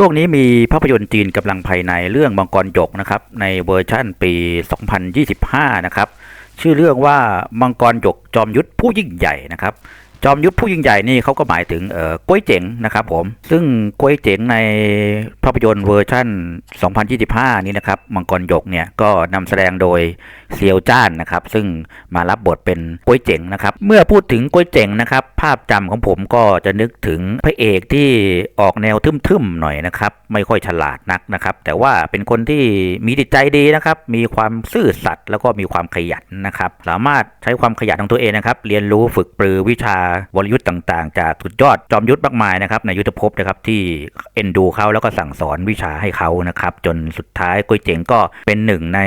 ช่วงนี้มีภาพยนตร์จีนกำลังภายในเรื่องมังกรหยกนะครับ ในเวอร์ชั่นปี 2025 นะครับ ชื่อเรื่องว่ามังกรหยกจอมยุทธผู้ยิ่งใหญ่นะครับ จอมยุทธผู้ยิ่งใหญ่นี่เขาก็หมายถึงเอ่อก้วยเจ๋งนะครับผม ซึ่งก้วยเจ๋งในภาพยนตร์เวอร์ชั่น 2025 นี้นะครับ มังกรหยกเนี่ยก็นำแสดงโดยเซียวจ้านนะครับ ซึ่งมารับบทเป็นก้วยเจ๋งนะครับ เมื่อพูดถึงก้วยเจ๋งนะครับ ภาพจำของผมก็จะนึกถึงพระเอกที่ออกแนวทึ่มๆหน่อยนะครับ ไม่ค่อยฉลาดนักนะครับ แต่ว่าเป็นคนที่มีจิตใจดีนะครับ มีความซื่อสัตย์แล้วก็มีความขยันนะครับ สามารถใช้ความขยันของตัวเองนะครับ เรียนรู้ฝึกปรือวิชาวรยุทธ์ต่างๆ จากสุดยอดจอมยุทธ์มากมายนะครับในยุทธภพนะครับที่เอ็นดูเขาแล้วก็สั่งสอนวิชาให้เขานะครับจนสุดท้ายกุ้ยเจ๋งก็เป็นหนึ่งใน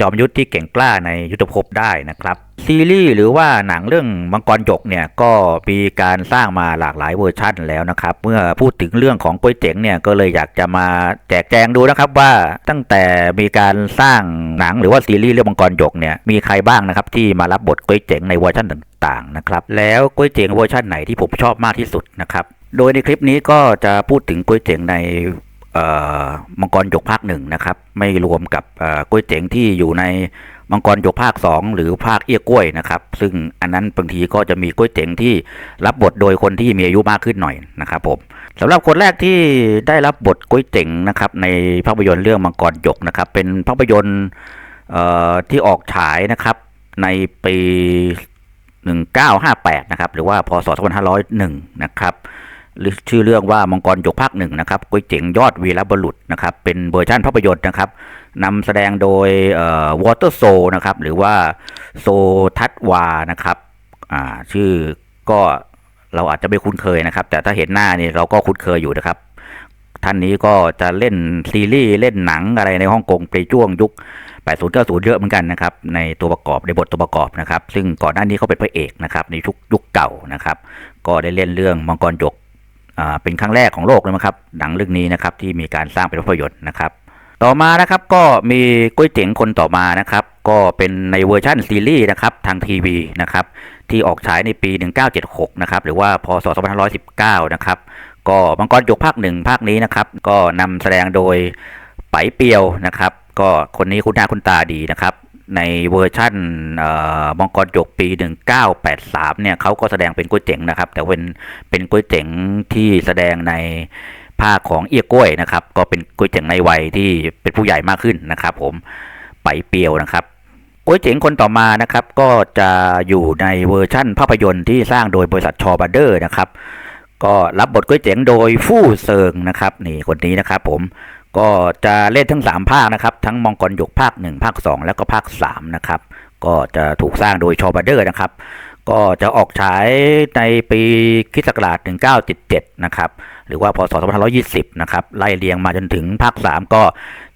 จอมยุทธ์ที่เก่งกล้าในยุทธภพได้นะครับ ซีรีส์หรือว่าหนังเรื่องมังกรหยกเนี่ยก็มีการสร้างมาหลากหลายเวอร์ชันแล้วนะครับ เมื่อพูดถึงเรื่องของกุ้ยเจ๋งเนี่ยก็เลยอยากจะมาแจกแจงดูนะครับว่าตั้งแต่มีการสร้างหนังหรือว่าซีรีส์เรื่องมังกรหยกเนี่ยมีใครบ้างนะครับที่มารับบทกุ้ยเจ๋งในเวอร์ชันต่างๆนะครับแล้วกุ้ยเจ๋งเวอร์ชันไหนที่ผมชอบมากที่สุดนะครับโดยในคลิปนี้ก็จะพูดถึงกุ้ยเจ๋งในเอ่อมังกรหยกภาคหนึ่งนะครับไม่รวมกับเอ่อก๋วยเจ๋งที่อยู่ใน มังกรหยกภาค 2 หรือภาคเอี้ยกล้วยนะครับ ซึ่งอันนั้นบางทีก็จะมีก๋วยเจ๋งที่รับบทโดยคนที่มีอายุมากขึ้นหน่อยนะครับผมสำหรับคนแรกที่ได้รับบทก๋วยเจ๋งนะครับในภาพยนตร์เรื่องมังกรหยกนะครับ เป็นภาพยนตร์ที่ออกฉายนะครับในปี 1958 นะครับ หรือว่าพศ2501 นะครับ หรือชื่อเรื่องว่ามังกรหยกภาคหนึ่งนะครับก๋วยเจ๋งยอดวีรบุรุษนะครับเป็นเวอร์ชันภาพยนตร์นะครับนำแสดงโดยวอเตอร์โซนะครับหรือว่าโซทัตวานะครับชื่อก็เราอาจจะไม่คุ้นเคยนะครับ แต่ถ้าเห็นหน้านี่เราก็คุ้นเคยอยู่นะครับ ท่านนี้ก็จะเล่นซีรีส์เล่นหนังอะไรในฮ่องกงไปช่วงยุค 80 90 เยอะเหมือนกันนะครับ ในตัวประกอบในบทตัวประกอบนะครับ ซึ่งก่อนหน้านี้เขาเป็นพระเอกนะครับในยุคยุคเก่านะครับ ก็ได้เล่นเรื่องมังกรหยก เป็นครั้งแรกของโลกเลยมั้งครับหนังเรื่องนี้นะครับที่มีการสร้างเป็นภาพยนตร์นะครับ ต่อมานะครับก็มีกุ้ยเจ๋งคนต่อมานะครับ ก็เป็นในเวอร์ชันซีรีส์นะครับทางทีวีนะครับที่ออกฉายในปี 1976 นะครับหรือว่าพศ 2519 นะครับก็มังกรยกภาคหนึ่งภาคนี้นะครับก็นำแสดงโดยไปเปียวนะครับ ก็คนนี้คุณหน้าคุณตาดีนะครับ ในเวอร์ชั่นเอ่อมังกรหยกปี 1983 เนี่ยเขาก็แสดงเป็นกุ้ยเจ๋งนะครับ แต่เป็นเป็นกุ้ยเจ๋งที่แสดงในภาคของเอี้ยกล้วยนะครับ ก็เป็นกุ้ยเจ๋งในวัยที่เป็นผู้ใหญ่มากขึ้นนะครับ ผมไปเปียวนะครับก๋วยเจ๋งคนต่อมานะครับ ก็จะอยู่ในเวอร์ชั่นภาพยนตร์ที่สร้างโดยบริษัทชอบัตเดอร์นะครับ ก็รับบทก๋วยเจ๋งโดยฟู่เซิงนะครับ นี่คนนี้นะครับ ผม ก็จะเล่นทั้ง 3 ภาคนะครับ ทั้งมองกรหยกภาค 1 ภาค 2 แล้วก็ภาค 3 นะครับ ก็จะถูกสร้างโดยชอบัเดอร์นะครับ ก็จะออกฉายในปีคิศักราช1977 นะครับ หรือว่าพศ2520 นะครับ ไล่เรียงมาจนถึงภาค 3 ก็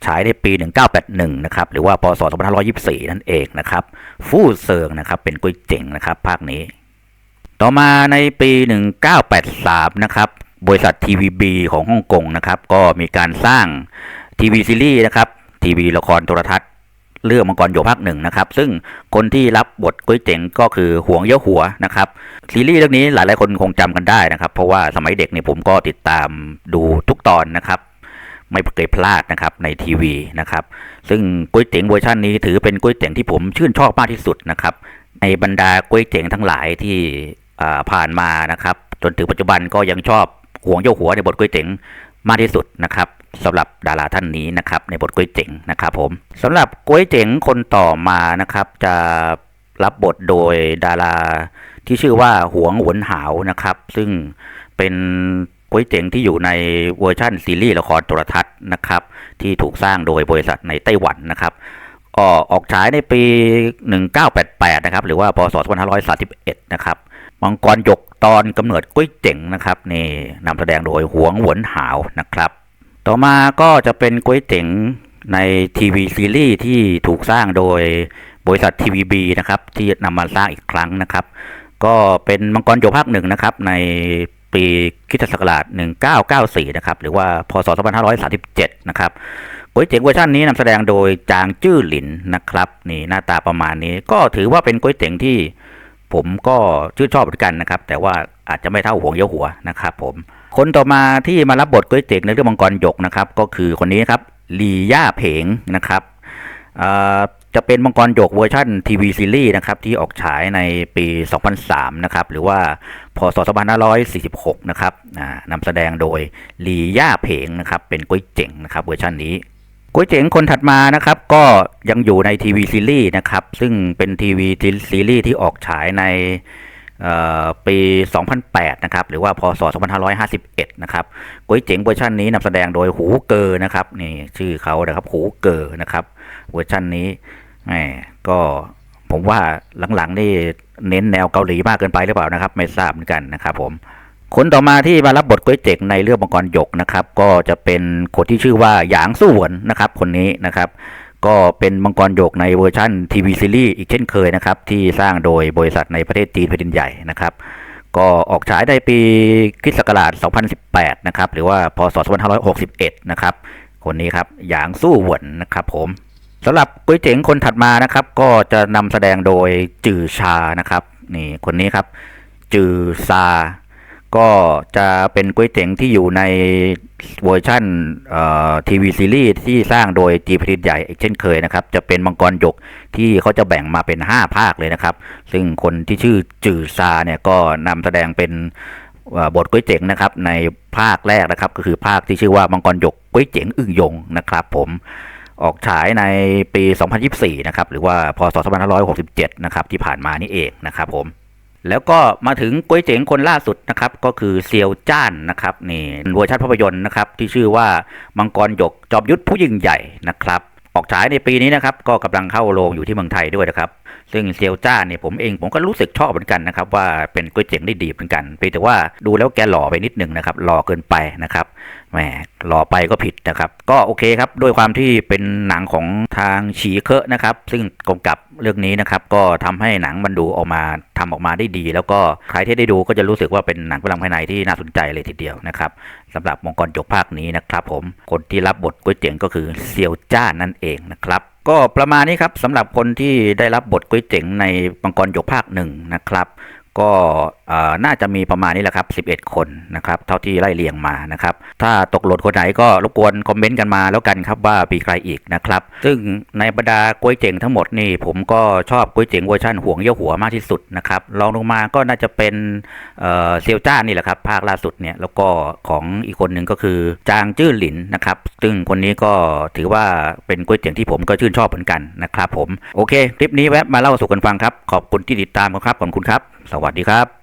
ฉายในปี 1981 นะครับ หรือว่าพศ2524 นั่นเองนะครับ ฟู่เซิงนะครับ เป็นกุ้ยเจ๋งนะครับ ภาคนี้ ต่อมาในปี 1983 นะครับ บริษัท TVB ของฮ่องกงนะครับ ก็มีการสร้างทีวีซีรีส์นะครับทีวีละครโทรทัศน์เรื่องมังกรโยกภาคหนึ่งนะครับ ซึ่งคนที่รับบทกุ้ยเจ๋งก็คือห่วงเยอหัวนะครับซีรีส์เรื่องนี้หลายหลายคนคงจำกันได้นะครับ เพราะว่าสมัยเด็กเนี่ยผมก็ติดตามดูทุกตอนนะครับ ไม่เคยพลาดนะครับในทีวีนะครับ ซึ่งกุ้ยเจ๋งเวอร์ชันนี้ถือเป็นกุ้ยเจ๋งที่ผมชื่นชอบมากที่สุดนะครับ ในบรรดากุ้ยเจ๋งทั้งหลายที่ผ่านมานะครับ จนถึงปัจจุบันก็ยังชอบ ห่วงเจ้าหัวในบทกุ้ยเจ๋งมากที่สุดนะครับสำหรับดาราท่านนี้นะครับในบทกุ้ยเจ๋งนะครับผมสำหรับกุ้ยเจ๋งคนต่อมานะครับจะรับบทโดยดาราที่ชื่อว่าหวงหวนหาวนะครับ ซึ่งเป็นกุ้ยเจ๋งที่อยู่ในเวอร์ชั่นซีรีส์ละครโทรทัศน์นะครับ ที่ถูกสร้างโดยบริษัทในไต้หวันนะครับก็ออกฉายในปี 1988 นะครับ หรือว่าพศ2531 นะครับ มังกรหยกตอนกำเนิดกุ้ยเจ๋งนะครับนี่นำแสดงโดยหวงหวนหาวนะครับ ต่อมาก็จะเป็นกุ้ยเจ๋งในทีวีซีรีส์ที่ถูกสร้างโดยบริษัททีวีบีนะครับที่นำมาสร้างอีกครั้งนะครับ ก็เป็นมังกรหยกภาคหนึ่งนะครับ ในปีคริสตศักราช 1994 นะครับ หรือว่า พศ 2537 นะครับก๋วยเจ๋งเวอร์ชันนี้นำแสดงโดยจางจื้อหลินนะครับ นี่หน้าตาประมาณนี้ ก็ถือว่าเป็นก๋วยเจ๋งที่ ผมก็ชื่นชอบเหมือนกันนะครับ แต่ว่าอาจจะไม่เท่าหวงเยอะหัวนะครับผมคนต่อมาที่มารับบทก๋วยเตี๋ยในเรื่องมังกรหยกนะครับ ก็คือคนนี้ครับลีย่าเพงนะครับจะเป็นมังกรหยกเวอร์ชันทีวีซีรีส์นะครับที่ออกฉายในปี 2003 นะครับ หรือว่าพศ2546 นะครับอ่านำแสดงโดยลีย่าเพงนะครับ เป็นก๋วยเจ๋งนะครับเวอร์ชันนี้ ก๋วยเจ๋งคนถัดมานะครับ ก็ยังอยู่ในทีวีซีรีส์นะครับ ซึ่งเป็นทีวีซีรีส์ที่ออกฉายในเอ่อปี 2008 นะครับ หรือว่าพศ 2551 นะครับก๋วยเจ๋งเวอร์ชันนี้นำแสดงโดยหูเกอ์นะครับ นี่ชื่อเขานะครับ หูเกอ์นะครับ เวอร์ชันนี้แหมก็ผมว่าหลังๆนี่เน้นแนวเกาหลีมากเกินไปหรือเปล่านะครับ ไม่ทราบเหมือนกันนะครับผม คนต่อมาที่มารับบทก๋วยเจ๋งในเรื่องมังกรหยกนะครับ ก็จะเป็นคนที่ชื่อว่าหยางสู้หวนนะครับ คนนี้นะครับ ก็เป็นมังกรหยกในเวอร์ชันทีวีซีรีส์อีกเช่นเคยนะครับ ที่สร้างโดยบริษัทในประเทศจีนแผ่นดินใหญ่นะครับ ก็ออกฉายในปีคริสต์ศักราช 2018 นะครับ หรือว่าพศ 2561 นะครับ คนนี้ครับหยางสู้หวนนะครับ ผมสำหรับก๋วยเจ๋งคนถัดมานะครับ ก็จะนำแสดงโดยจือชานะครับนี่คนนี้ครับจือซา ก็จะเป็นก๋วยเตี๋งที่อยู่ในเวอร์ชั่นทีวีซีรีส์ที่สร้างโดยจีผลิตใหญ่อีกเช่นเคยนะครับ จะเป็นมังกรหยกที่เขาจะแบ่งมาเป็น 5 ภาคเลยนะครับ ซึ่งคนที่ชื่อจือซาเนี่ยก็นำแสดงเป็นบทก๋วยเจ๋งนะครับ ในภาคแรกนะครับ ก็คือภาคที่ชื่อว่ามังกรหยกก๋วยเจ๋งอึ่งยงนะครับ ผมออกฉายในปี 2024 นะครับ หรือว่าพศ2567 นะครับ ที่ผ่านมานี่เองนะครับผม แล้วก็มาถึงก๋วยเจ๋งคนล่าสุดนะครับก็คือเซียวจ้านนะครับนี่เวอร์ชันภาพยนตร์นะครับที่ชื่อว่ามังกรหยกจอบยุทธผู้ยิ่งใหญ่นะครับออกฉายในปีนี้นะครับก็กำลังเข้าโรงอยู่ที่เมืองไทยด้วยนะครับ ซึ่งเซียวจ้าเนี่ยผมเองผมก็รู้สึกชอบเหมือนกันนะครับว่าเป็นก๋วยเจ๋งได้ดีเหมือนกันเพียงแต่ว่าดูแล้วแกหล่อไปนิดหนึ่งนะครับหล่อเกินไปนะครับแหมหล่อไปก็ผิดนะครับ ก็โอเคครับด้วยความที่เป็นหนังของทางฉีเคอะนะครับ ซึ่งกำกับเรื่องนี้นะครับ ก็ทำให้หนังมันดูออกมาทำออกมาได้ดี แล้วก็ใครที่ได้ดูก็จะรู้สึกว่าเป็นหนังพลังภายในที่น่าสนใจเลยทีเดียวนะครับสำหรับมงกรจกภาคนี้นะครับ ผมคนที่รับบทก๋วยเจ๋งก็คือเซียวจ้านั่นเองนะครับ ก็ประมาณนี้ครับสำหรับคนที่ได้รับบทก๋วยเจ๋งในมังกรหยกภาคหนึ่งนะครับ ก็น่าจะมีประมาณนี้แหละครับ 11 คนนะครับ เท่าที่ไล่เรียงมานะครับ ถ้าตกหล่นคนไหนก็รบกวนคอมเมนต์กันมาแล้วกันครับว่ามีใครอีกนะครับ ซึ่งในบรรดาก๋วยเจ๋งทั้งหมดนี่ผมก็ชอบก๋วยเจ๋งเวอร์ชันห่วงเยี่ยวหัวมากที่สุดนะครับรองลงมาก็น่าจะเป็นเซียวจ้านี่แหละครับ ภาคล่าสุดเนี่ยแล้วก็ของอีกคนหนึ่งก็คือจางจื้อหลินนะครับ ซึ่งคนนี้ก็ถือว่าเป็นก๋วยเตี๋ยวที่ผมก็ชื่นชอบเหมือนกันนะครับ ผมโอเค คลิปนี้แวะมาเล่าสู่กันฟังครับขอบคุณที่ติดตามครับขอบคุณครับสวัสดีครับ